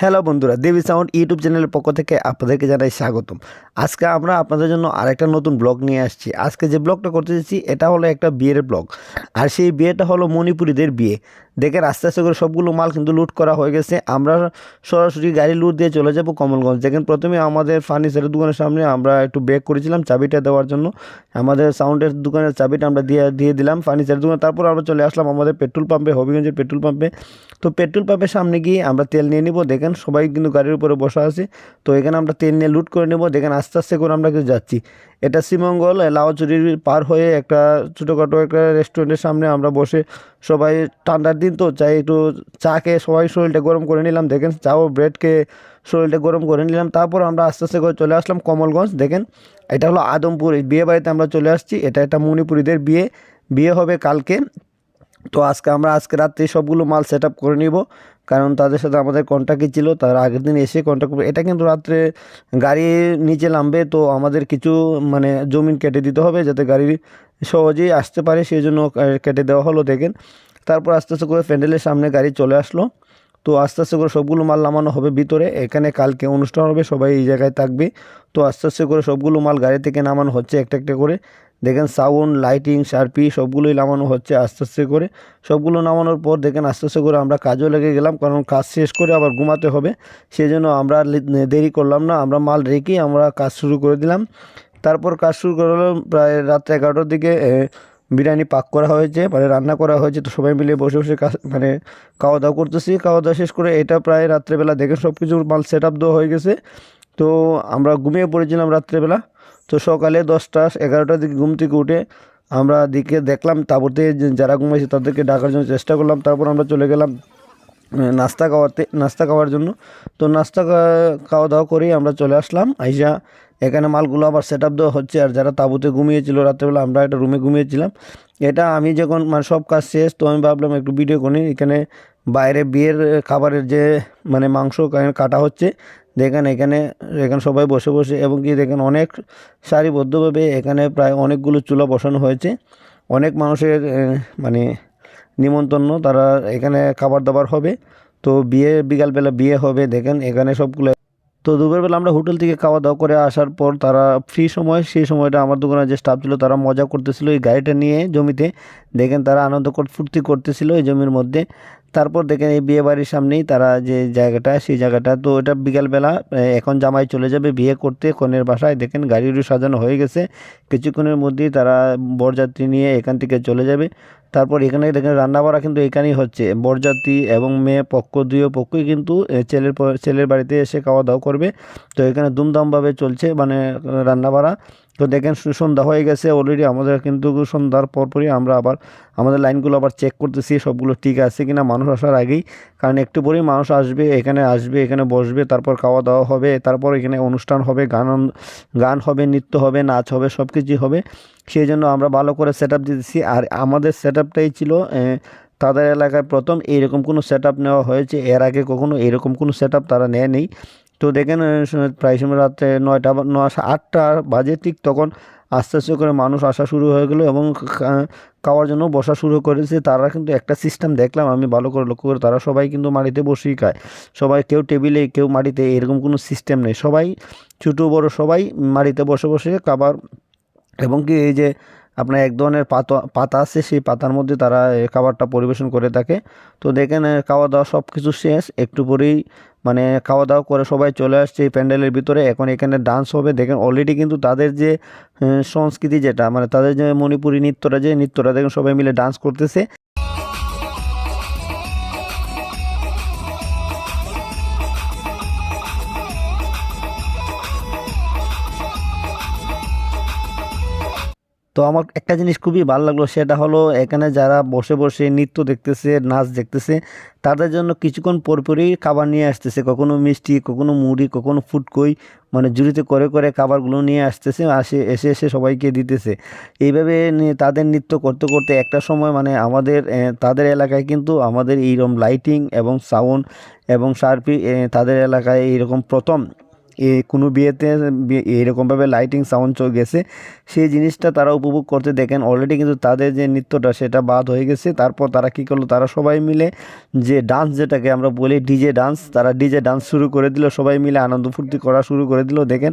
Hello বন্ধুরা দেবী sound YouTube চ্যানেলের পক্ষ থেকে আপনাদেরকে জানাই স্বাগতম। আজকে আমরা আপনাদের জন্য আরেকটা নতুন ব্লগ নিয়ে আসছি। আজকে যে ব্লগটা করতে যাচ্ছি, এটা হলো একটা বিয়ের ব্লগ আর সেই বিয়েটা হলো মণিপুরীদের বিয়ে। দেখেন আস্তে আস্তে করে সবগুলো মাল কিন্তু লুট করা হয়ে গেছে। আমরা সরাসরি গাড়ি লুট দিয়ে চলে যাব কমলগঞ্জ। দেখেন প্রথমে আমাদের ফার্নিচারের দোকানের সামনে আমরা একটু ব্রেক করেছিলাম চাবিটা দেওয়ার জন্য। আমাদের সাউন্ডের দোকানের চাবিটা আমরা দিয়ে দিয়ে দিলাম ফার্নিচারের দোকানে। তারপর আমরা চলে আসলাম আমাদের পেট্রোল পাম্পে হবিগঞ্জের পেট্রোল পাম্পে তো পেট্রোল পাম্পের সামনে গিয়ে আমরা তেল নিয়ে নিব। দেখেন সবাই কিন্তু গাড়ির উপরে বসা আছে। তো এখানে আমরা তেল নিয়ে লুট করে নেব। দেখেন আস্তে আস্তে করে আমরা কিন্তু যাচ্ছি। এটা শ্রীমঙ্গল, লাউচুরির পার হয়ে একটা ছোটোখাটো একটা রেস্টুরেন্টের সামনে আমরা বসে সবাই ঠান্ডার দিন তো, চাই একটু চা খেয়ে সবাই শরীরটা গরম করে নিলাম। দেখেন চা ও ব্রেড খেয়ে শরীরটা গরম করে নিলাম। তারপর আমরা আস্তে আস্তে করে চলে আসলাম কমলগঞ্জ। দেখেন, এটা হলো আদমপুর। বিয়ে বাড়িতে আমরা চলে আসছি। এটা একটা মণিপুরীদের বিয়ে। বিয়ে হবে কালকে। তো আজকে আমরা আজকে রাত্রে সবগুলো মাল সেট করে নিব। কারণ তাদের সাথে আমাদের কন্ট্যাক্টই ছিল, তার আগের দিন এসে কন্ট্যাক্ট করবে। এটা কিন্তু রাত্রে গাড়ি নিচে নামবে, তো আমাদের কিছু মানে জমিন কেটে দিতে হবে যাতে গাড়ি সহজেই আসতে পারে, সেই জন্য কেটে দেওয়া হলো দেখেন। তারপর আস্তে আস্তে করে প্যান্ডেলের সামনে গাড়ি চলে আসলো। তো আস্তে আস্তে করে সবগুলো মাল নামানো হবে ভিতরে। এখানে কালকে অনুষ্ঠান হবে, সবাই এই জায়গায় থাকবে। তো আস্তে আস্তে করে সবগুলো মাল গাড়ি থেকে নামানো হচ্ছে একটা একটা করে। দেখেন সাউন্ড, লাইটিং শার্পি সবগুলোই নামানো হচ্ছে আস্তে আস্তে করে। সবগুলো নামানোর পর দেখেন আস্তে আস্তে করে আমরা কাজও লেগে গেলাম, কারণ কাজ শেষ করে আবার ঘুমাতে হবে। সেই জন্য আমরা দেরি করলাম না, আমরা মাল রেখেই আমরা কাজ শুরু করে দিলাম। তারপর কাজ শুরু করলাম প্রায় রাত এগারোটার দিকে বিরিয়ানি পাক করা হয়েছে মানে রান্না করা হয়েছে, তো সবাই মিলে বসে বসে মানে খাওয়া দাওয়া করতেছি। খাওয়া দাওয়া শেষ করে এটা প্রায় রাত্রেবেলা দেখে সব কিছু মাল সেট আপ দেওয়া হয়ে গেছে। তো আমরা ঘুমিয়ে পড়েছিলাম রাত্রেবেলা। তো সকালে দশটা, এগারোটার দিকে ঘুম থেকে উঠে আমরা দিকে দেখলাম তারপরে যারা ঘুমাইছে তাদেরকে ডাকার জন্য চেষ্টা করলাম। তারপর আমরা চলে গেলাম নাস্তা খাওয়াতে, নাস্তা খাওয়ার জন্য। তো নাস্তা খাওয়া দাওয়া করেই আমরা চলে আসলাম। আইসা এখানে মালগুলো আবার সেট আপ দেওয়া হচ্ছে আর যারা তাঁবুতে ঘুমিয়েছিল রাত্রেবেলা আমরা একটা রুমে ঘুমিয়েছিলাম। এটা আমি যখন মানে সব কাজ শেষ, তো আমি ভাবলাম একটু ভিডিও করি। এখানে বাইরে বিয়ের খাবারের যে মানে মাংস কাটা হচ্ছে, দেখেন এখানে এখানে সবাই বসে বসে, এবং কি দেখেন অনেক সারিবদ্ধভাবে এখানে প্রায় অনেকগুলো চুলা বসানো হয়েছে। অনেক মানুষের মানে নিমন্ত্রণ তারা এখানে খাবার দাবার হবে। তো বিয়ে, বিকালবেলা বিয়ে হবে, দেখেন এখানে সবগুলো। তো দুপুরবেলা আমরা হোটেল থেকে খাওয়া দাওয়া করে আসার পর তারা ফ্রি সময়, সেই সময়টা আমার দোকানে যে স্টাফ ছিল তারা মজা করতেছিল এই গাড়িটা নিয়ে জমিতে। দেখেন তারা আনন্দ ফুর্তি করতেছিল এই জমির মধ্যে। তারপর দেখেন এই বিয়ে বাড়ির সামনেই তারা যে জায়গাটা, সেই জায়গাটা। তো এটা বিকালবেলা এখন জামাই চলে যাবে বিয়ে করতে কনের বাসায়। দেখেন গাড়িগুলো সাজানো হয়ে গেছে। কিছুক্ষণের মধ্যেই তারা বরযাত্রী নিয়ে এখান থেকে চলে যাবে। তারপর এখানে দেখেন রান্নাবাড়া কিন্তু এখানেই হচ্ছে। বরযাত্রী এবং মেয়ে পক্ষ দুই পক্ষই কিন্তু ছেলের ছেলের বাড়িতে এসে খাওয়া দাওয়া করবে। তো এখানে দুমদামভাবে চলছে মানে রান্নাবাড়া। তো দেখেন সন্ধ্যা হয়ে গেছে অলরেডি আমাদের কিন্তু সন্ধ্যার পরপরই আমরা আবার আমাদের লাইনগুলো আবার চেক করতেছি, সবগুলো ঠিক আছে কিনা, মানুষ আসার আগেই। কারণ একটু পরেই মানুষ আসবে, এখানে আসবে, এখানে বসবে, তারপর খাওয়া দাওয়া হবে, তারপর এখানে অনুষ্ঠান হবে, গান গান হবে, নৃত্য হবে, নাচ হবে সব কিছুই হবে। সেই জন্য আমরা ভালো করে সেট আপ দিতেছি। আর আমাদের সেট আপটাই ছিল তাদের এলাকায় প্রথম এইরকম কোনো সেট নেওয়া হয়েছে। এর আগে কখনো এরকম কোনো সেট তারা নেয়নি। তো দেখেন প্রায় সময় রাত্রে নয়টা নয় আটটা বাজে ঠিক তখন আস্তে আস্তে করে মানুষ আসা শুরু হয়ে গেলো এবং খাওয়ার জন্য বসা শুরু করেছে। তারা কিন্তু একটা সিস্টেম দেখলাম, আমি ভালো করে লক্ষ্য করে, তারা সবাই কিন্তু মাটিতে বসেই খায়। সবাই কেউ টেবিলে কেউ মাটিতে, এরকম কোনো সিস্টেম নেই। সবাই, ছোটো বড় সবাই মাটিতে বসে বসে খাবার এবং কি এই যে আপনার এক ধরনের পাতা পাতা আছে, সেই পাতার মধ্যে তারা খাবারটা পরিবেশন করে থাকে। তো দেখেন খাওয়া দাওয়া সব কিছু শেষ, একটু পরেই মানে খাওয়া দাওয়া করে সবাই চলে আসছে এই প্যান্ডেলের ভিতরে। এখন এখানে ডান্স হবে। দেখেন অলরেডি কিন্তু তাদের যে সংস্কৃতি যেটা মানে তাদের যে মণিপুরি নৃত্যটা যে নৃত্যটা দেখেন সবাই মিলে ডান্স করতেছে। তো আমার একটা জিনিস খুবই ভালো লাগল, সেটা হলো এখানে যারা বসে বসে নৃত্য দেখতেছে, নাচ দেখতেছে, তাদের জন্য কিছুক্ষণ পরপরই খাবার নিয়ে আসতেছে। কখনো মিষ্টি, কখনো মুড়ি, কখনো ফুটকই মানে জুড়িতে করে করে খাবারগুলো নিয়ে আসতেছে, আসে, এসে এসে সবাইকে দিতেছে। এইভাবে তাদের নৃত্য করতে করতে একটা সময় মানে আমাদের তাদের এলাকায় কিন্তু আমাদের এইরকম লাইটিং এবং সাউন্ড এবং সার্ফি তাদের এলাকায় এইরকম প্রথম কোনো বিয়েতে, বিয়ে- এরকমভাবে লাইটিং সাউন্ড চলে গেছে, সেই জিনিসটা তারা উপভোগ করতে দেখেন অলরেডি কিন্তু তাদের যে নৃত্যটা, সেটা বাদ হয়ে গেছে। তারপর তারা কী করল? তারা সবাই মিলে যে ডান্স যেটাকে আমরা বলি ডিজে ডান্স তারা ডিজে ডান্স শুরু করে দিল। সবাই মিলে আনন্দ ফুর্তি করা শুরু করে দিল। দেখেন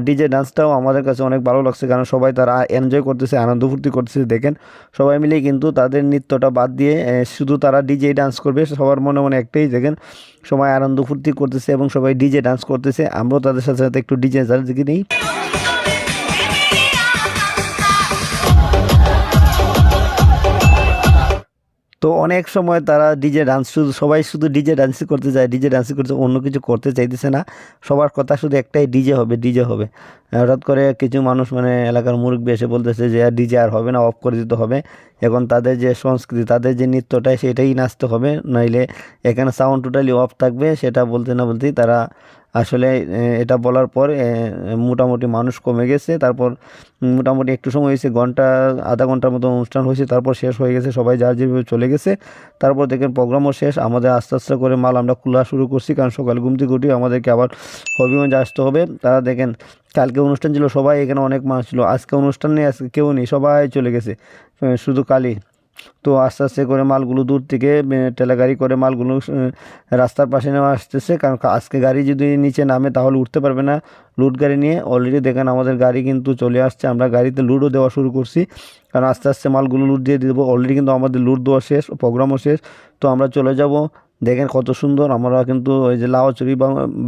ডিজে ডান্সটাও আমাদের কাছে অনেক ভালো লাগছে, কারণ সবাই তারা এনজয় করতেছে, আনন্দ ফুর্তি করতেছে। দেখেন, সবাই মিলে কিন্তু তাদের নৃত্যটা বাদ দিয়ে শুধু তারা ডিজে ডান্স করবে, সবার মনে মনে একটাই, দেখেন, সবাই আনন্দ ফুর্তি করতেছে এবং সবাই ডিজে ডান্স করতেছে। আমরাও তাদের সাথে সাথে একটু ডিজে দিকে নিই। তো অনেক সময় তারা ডিজে ডান্স শুধু, সবাই শুধু ডিজে ডান্সই করতে চায়, ডিজে ডান্সই করতে অন্য কিছু করতে চাইতেছে না। সবার কথা শুধু একটাই, ডিজে হবে ডিজে হবে। হঠাৎ করে কিছু মানুষ মানে এলাকার মুরব্বী এসে বলতেছে যে, আর ডিজে আর হবে না অফ করে দিতে হবে। এখন তাদের যে সংস্কৃতি, তাদের যে নৃত্যটা সেটাই নাচতে হবে, নইলে এখানে সাউন্ড টোটালি অফ থাকবে, সেটা বলতে না বলতেই তারা আসলে এটা বলার পর মোটামুটি মানুষ কমে গেছে। তারপর মোটামুটি একটু সময় হয়েছে, ঘণ্টা, আধা ঘণ্টার মতো অনুষ্ঠান হয়েছে, তারপর শেষ হয়ে গেছে, সবাই যার যেভাবে চলে গেছে। তারপর দেখেন প্রোগ্রামও শেষ, আমাদের আস্তে আস্তে করে মাল আমরা খোলা শুরু করছি, কারণ সকাল ঘুম উঠি আমাদেরকে আবার হবিগঞ্জ আসতে হবে। তারা দেখেন, কালকে অনুষ্ঠান ছিল, সবাই এখানে অনেক মানুষ ছিল, আজকে অনুষ্ঠান নেই, আজকে কেউ নেই, সবাই চলে গেছে শুধু কালি তো আস্তে আস্তে করে মালগুলো দূর থেকে টেলা গাড়ি করে মালগুলো রাস্তার পাশে নেওয়া আসতেছে। কারণ আজকে গাড়ি যদি নিচে নামে তাহলে উঠতে পারবে না লুট গাড়ি নিয়ে। অলরেডি দেখেন আমাদের গাড়ি কিন্তু চলে আসছে। আমরা গাড়িতে লুটও দেওয়া শুরু করছি। কারণ আস্তে আস্তে মালগুলো লুট দিয়ে দেবো। অলরেডি কিন্তু আমাদের লুট দেওয়া শেষ, প্রোগ্রামও শেষ। তো আমরা চলে যাব। দেখেন কত সুন্দর। আমরা কিন্তু ওই যে লাউচুরি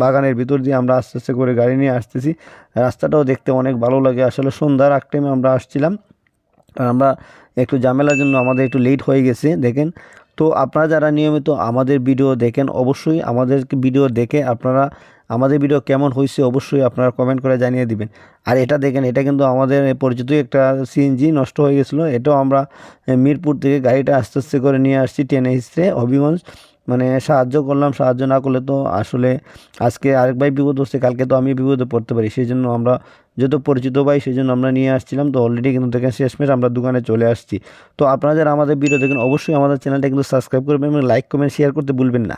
বাগানের ভিতর দিয়ে আমরা আস্তে আস্তে করে গাড়ি নিয়ে আসতেছি। রাস্তাটাও দেখতে অনেক ভালো লাগে। আসলে সন্ধ্যার আগ টাইমে আমরা আসছিলাম। আমরা একটু ঝামেলার জন্য আমাদের একটু লেট হয়ে গেছে, দেখেন। তো আপনারা যারা নিয়মিত আমাদের ভিডিও দেখেন, অবশ্যই আমাদের ভিডিও দেখে আপনারা আমাদের ভিডিও কেমন হয়েছে অবশ্যই আপনারা কমেন্ট করে জানিয়ে দিবেন। আর এটা দেখেন, এটা কিন্তু আমাদের পরিচিত একটা সিএনজি নষ্ট হয়ে গেছিল। এটাও আমরা মিরপুর থেকে গাড়িটা আস্তে আস্তে করে নিয়ে আসছি ট্রেনে হিসেবে হবিগঞ্জ মানে সাহায্য করলাম, সাহায্য না করলে তো আসলে আজকে আরেক ভাই বিপদ হচ্ছে, কালকে তো আমি বিপদে পড়তে পারি। সেই জন্য আমরা, যেহেতু পরিচিত ভাই, সেই জন্য আমরা নিয়ে আসছিলাম। তো অলরেডি কিন্তু দেখেন শেষমেশ আমরা দোকানে চলে আসছি। তো আপনারা যারা আমাদের ভিডিও দেখেন, অবশ্যই আমাদের চ্যানেলটা কিন্তু সাবস্ক্রাইব করবেন এবং লাইক কমেন্ট শেয়ার করতে ভুলবেন না।